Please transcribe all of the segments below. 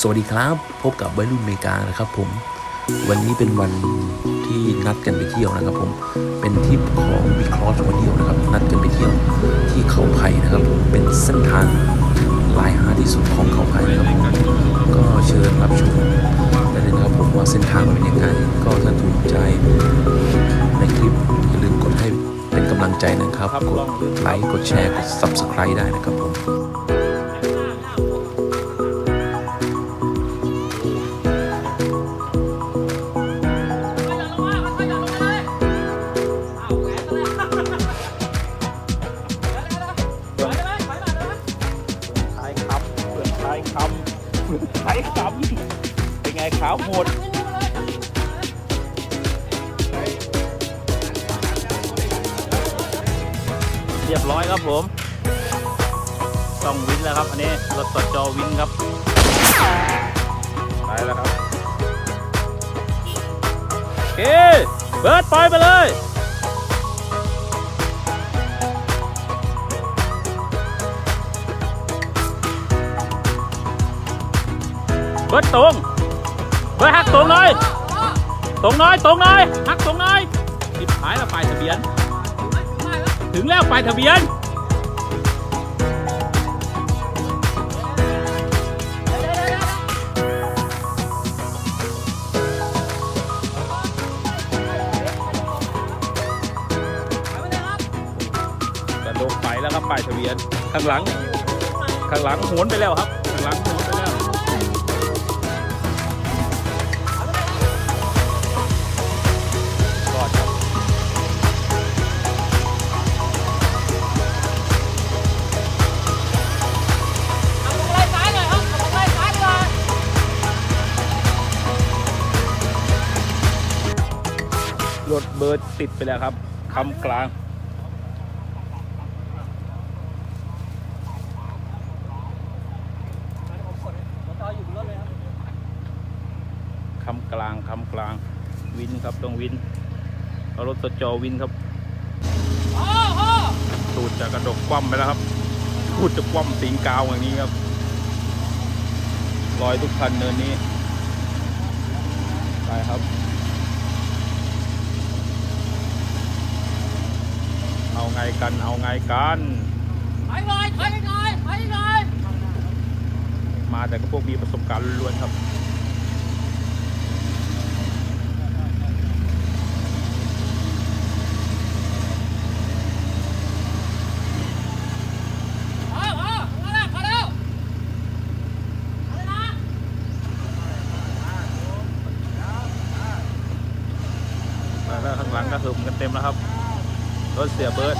สวัสดีครับ พบกับวัยรุ่นอเมริกานะครับผม วันนี้เป็นวันที่นัดกันไปเที่ยวนะครับผม เป็นทริปของวิครอสคนเดียวนะครับ นัดกันไปเที่ยวที่เขาไผ่นะครับผมเป็นเส้นทางลายหาที่สุดของเขาไผ่นะครับผมก็เชิญรับชมได้เลยนะครับผมว่าเส้นทางเป็นยังไง ก็ถ้าถูกใจในคลิปอย่าลืมกดให้เป็นกำลังใจนะครับ กดไลค์ กดแชร์ กด subscribe ได้นะครับผม เรียบร้อยครับผมต้องวินแล้วครับ อันนี้รถตจอวินครับไปแล้วครับโอเคเบิร์ดปล่อยไปเลยเบิดตรงเบิร์ดหักตรงหน่อยตรงน้อยตรงน่อยหักตรงน่อยทิบหายแล้วปทะเบียน ถึงแล้วปลายทะเบียนกระโดดไปแล้วครับป้ายทะเบียน ข้างหลัง ข้างหลังโหนไปแล้วครับ ข้างหลัง รถเบิร์ดติดไปแล้วครับคำกลาง คำกลางคำกลาง วินครับต้องวินเอารถตจอวินครับตูดจะกระดกคว่ำไปแล้วครับตูดจะคว่ำสิงกาวอย่างนี้ครับลอยทุกคันเนินนี้ไปครับ เอาไงกันเอาไงกันมาแต่ก็พวกมีประสบการณ์ล้วนๆครับ มาแล้วข้างหลังก็หึมกันเต็มแล้วครับ รถ เสียเบิร์ด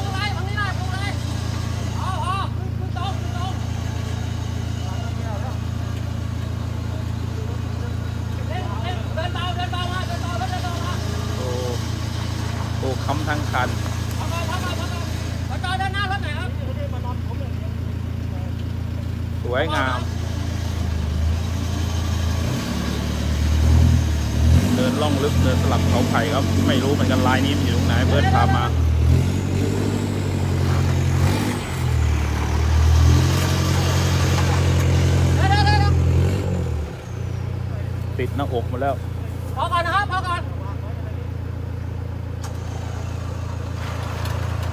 โอ้โอ้ค้ำทั้งคันสวยงาม เดินล่องลึกเดินสลับเขาไผ่ครับ ไม่รู้เหมือนกันลายนี้มันอยู่ตรงไหนเบิร์ดพามา ติดหน้าอกหมาแล้ว พอก่อนนะครับ พอก่อน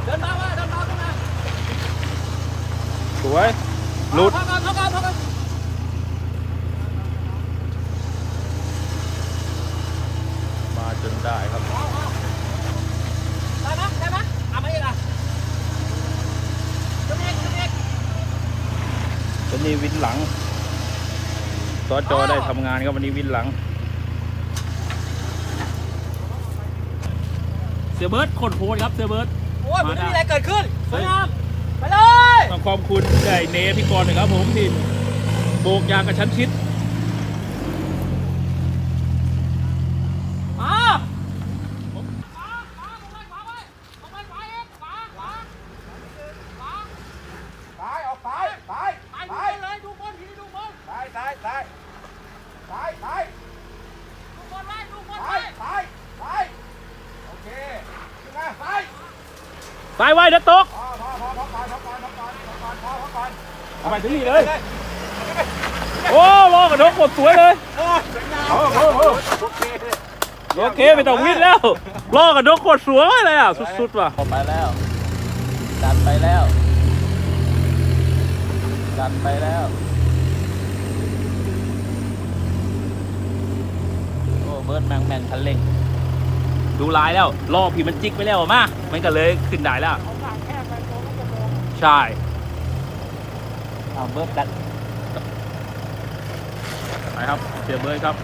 เดินมาว่าเดินมาขึ้นมาสวยหลุด พอก่อนพอก่อนพอก่อนมาจนได้ครับได้ไหมได้ไหมเอามาอีกอะจุดเอกจุดเอกวันนี้วินหลัง ตอจอได้ทำงานครับวันนี้วินหลัง เสียเบิร์ดโคตรโหดครับเสียเบิร์ดโอ้ยมันไม่มีอะไรเกิดขึ้นสวยงามไปเลยต้องขอบคุณไอ้เนพี่กรณ์หนะครับผมที่โบกยางกระชั้นชิด มาขวาขวาขวาขวาไว้ขวาขวาเอกขวาขวาขวา ซ้ายออกซ้ายซ้าย ไปดู ซ้าย บนเลยดูบนทีนี้ดูบน ซ้ายซ้ายซ้ายซ้ายซ้าย ดูบนไว้ดูบน ซ้า ไว้ ยซ้ายซ้ายโอเคขึ้นมาซ้าย สายไว้เดี๋ยวตก พอพอพอพอก่อนพอก่อนพอก่อนพอ ก่อนพอพอก่อนเอาไปถึงนี่เลย โอ้โหระดกหมดสวยเลยโอเคไม่ต้องวิ่งแล้วล่อกระดกโคตรสวยเลยอะ สุดๆว่ะไปแล้วดันไปแล้วดันไปแล้ว โอ้เบิร์ดแมงแมงคันเร่ง ดูลายแล้วล่อพี่มันจิกไปแล้วอะมามันก็เลยขึ้นได้แล้วใช่เอาเบิร์ดดันไปครับเสียเบยครับ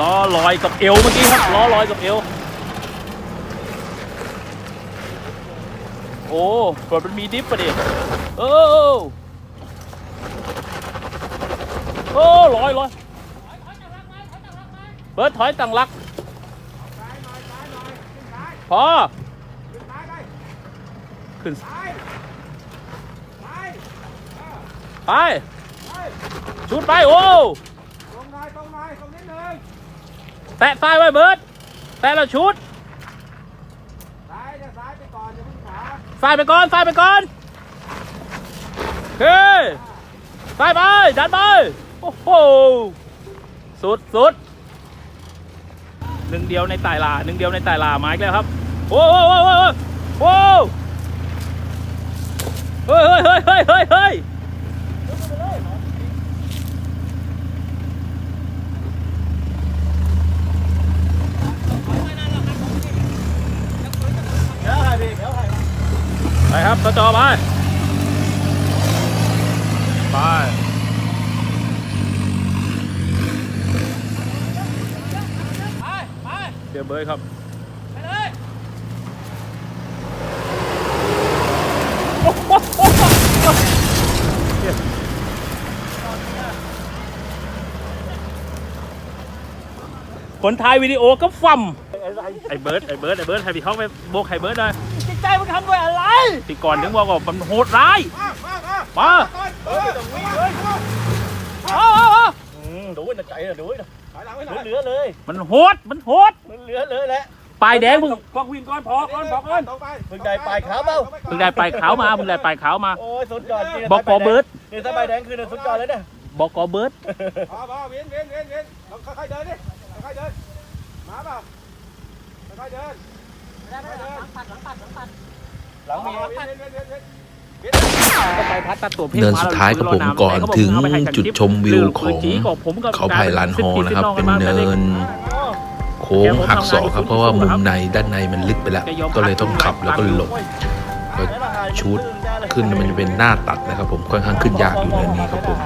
ล้อลอยกับเอวเมื่อกี้ครับล้อลอยกับเอวโอ้กดมันมีดิฟปะดิโอ้โอ้ลอยลอยเบิร์ดถอยตั้งหลัก ซ้ายหน่อยซ้ายหน่อยขึ้นซ้าย พอ ขึ้นซ้ายไปขึ้นไปไป ชุดไป โอ้ตรงหนตรงหนตรงนิดนึงแตะซ้ายไว้เบิร์ดแตะแล้วชุดซ้ายเนี่ยซ้ายไปก่อนอย่าพิ่งขาซ้ายไปก่อนซ้ายไปก่อนโอเคซ้ายไป ดันไป โอ้โห สุดสุดหนึ่งเดียวในไต่ลาหนึ่งเดียวในไต่ลามาอีกแล้วครับ โอ้โหโอ้โหโอ้โหเฮ้ยเฮ้ยเฮ้ยเฮ้ยเฮ้ยเฮ้ยเดี๋ยวใครดีเดี๋ยวใครไปครับต่อจอไปไปไป ไปเดี๋ยวเบยครับ ไปเลย คนถ่ายวิดีโอก็ฟัมไอ้เบิร์ดไอ้เบิร์ดไอ้เบิร์ดให้พี่เขาไปโบกไอ้เบิร์ดหน่อยจิตใจมึงทำด้วยอะไรที่ก่อนถึงบอกว่ามันโหดร้ายมามามามาก่อนเออตรงนี้เลยเอาเอาเอาดูนะใจนะดูนะถอยหลังไว้หน่อยเหลือเลย มันโหดมันโหดมันเหลือเลยแหละปลายแดงมึงพอกวินก่อนพอก่อนพอก่อนตรงไปมึงได้ปลายขาวเปล่าเพิ่งได้ปลายขาวมาเพิ่งได้ปลายขาวมาโอ้ยสุดยอดจริงบอกกอเบิร์ดนี่สบายแดงคือสุดยอดเลยเนี่ยบอกกอเบิร์ดพอพอเวียนเวียนเวียนเวียนลองค่อยๆเดินดิ ค่อยๆเดินมาเปล่าค่อยๆเดินค่อยๆเดินหลังมีเวียนเวียนเวียนเวียนเวียนก็ไปพัดตัดตัวเพลงเดินสุดท้ายกับผมก่อนถึงจุดชมวิวของเขาไผ่ลานฮอนะครับ เป็นเนินโค้งหักศอกครับเพราะว่ามุมในด้านในมันลึกไปแล้ว ก็เลยต้องขับแล้วก็หลบก็ชูดขึ้นมันจะเป็นหน้าตัดนะครับ ผมค่อนข้างขึ้นยากอยู่เนินนี้ครับผม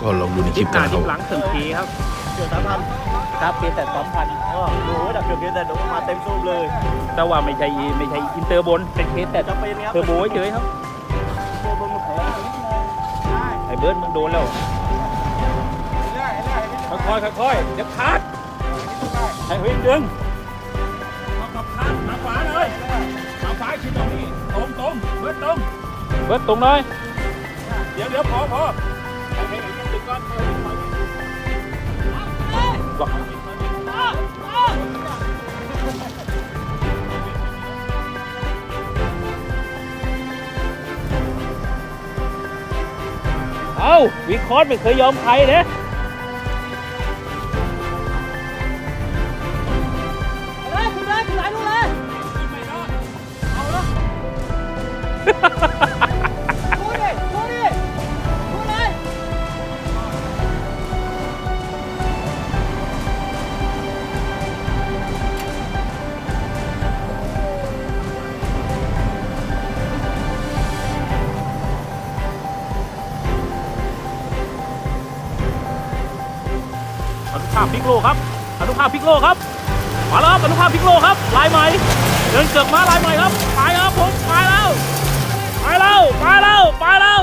ก็ลองดูในคลิปหกันน้านะคดิรับบหลังถึงที ครับเกือบสามพันครับเพียงแต่สองพันโอ้โหดับเกือบเพียงแต่หนูมาเต็มสูบเลย แต่ว่าไม่ใช่ไม่ใช่อินเตอร์บนเป็นเคสแต่จะเป็นครับเทอร์โบเฉยๆครับเทอร์โบมันแข็งไอ้เบิร์ดมึงโดนแล้วเรื่อยๆเรื่อยๆค่อยๆค่อยๆเดี๋ยวขาดไอ้เฮ้ยดึงเอากับขาดมาขวาเลยมาขวาชิดตรงนี้ตรงตรงเบิร์ดตรงเบิร์ดตรงเลยเดี๋ยวเดี๋ยวพอพอโอเคเดี๋ยวตึกก่อนหลอก เอ้าวิคอร์ดไม่เคยยอมใครเด้เลยคุณเลยคุณไหนดูเลยดู พพิกโลครับอนุภาพพิกโลครับมาแล้วครับอนุภาพพิกโลครับลายใหม่เดินเกือกมาลายใหม่ครับไปครับผมไปแล้วไปแล้วไปแล้วไปแล้ว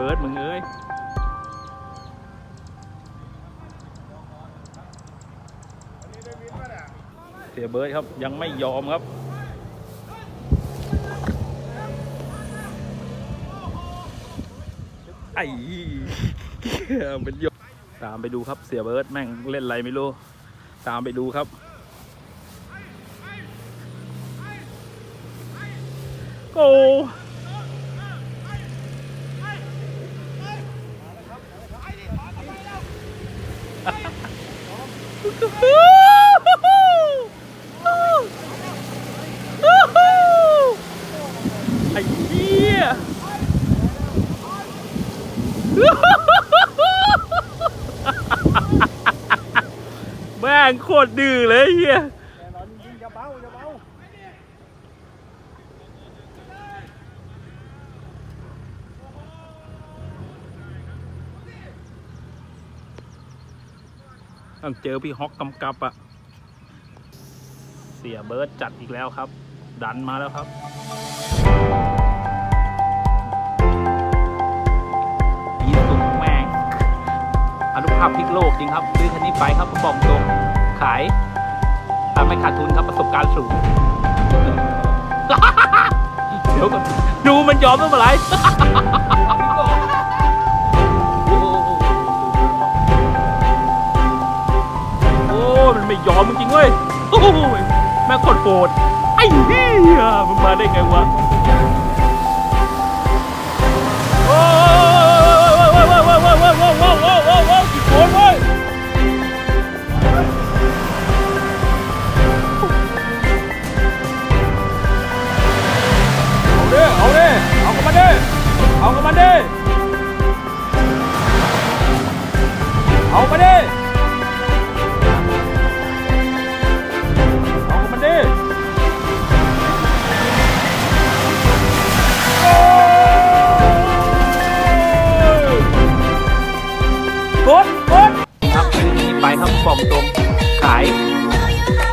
เบิร์ดมึงเอ้ยสียเบิร์ดครับยังไม่ยอมครับไอ้เหี้ยเป็นยกตามไปดูครับเสียเบิร์ดแม่งเล่นอะไรไม่รู้ตามไปดูครับ โอ้ ไอ้เหี้ยแม่งโคตรดื้อเลยเฮีย แน่นอนจริงๆอย่าเบาอย่าเบา ต้องเจอพี่ฮอกกำกับอะเสียเบิร์ดจัดอีกแล้วครับ ดันมาแล้วครับ ยีสุดแม่งอนุภาพพลิกโลกจริงครับ ซื้อคันนี้ไปครับบอกตรงขายแต่ไม่ขาดทุนครับประสบการณ์สูง เดี๋ยวก่อนดูมันยอมไม่เป็นไร ไม่ยอมจริงเว้ยโอ้ยแม่งโคตรโกรธไอ้เหี้ยมันมาได้ไงวะ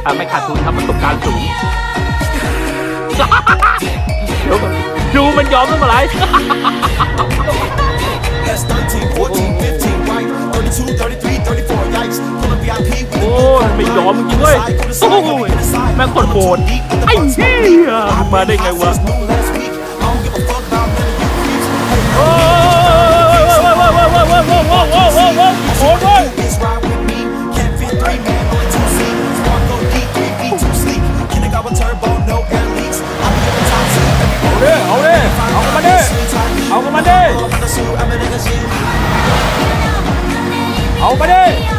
อ่าไม่ขาดทุนครับประสบการณ์สูงดูดูมันยอมม่เป็นไร That's 13, 14, 15, right? 32, 33, 34, yikes. Pull up VIP with โอ้ยไม่ยอมจริงเว้ยโอ้ยแม่งโคตรโหดไอ้เหี้ยมาได้ไงวะ New เอากันมาดิเอากันมาดิ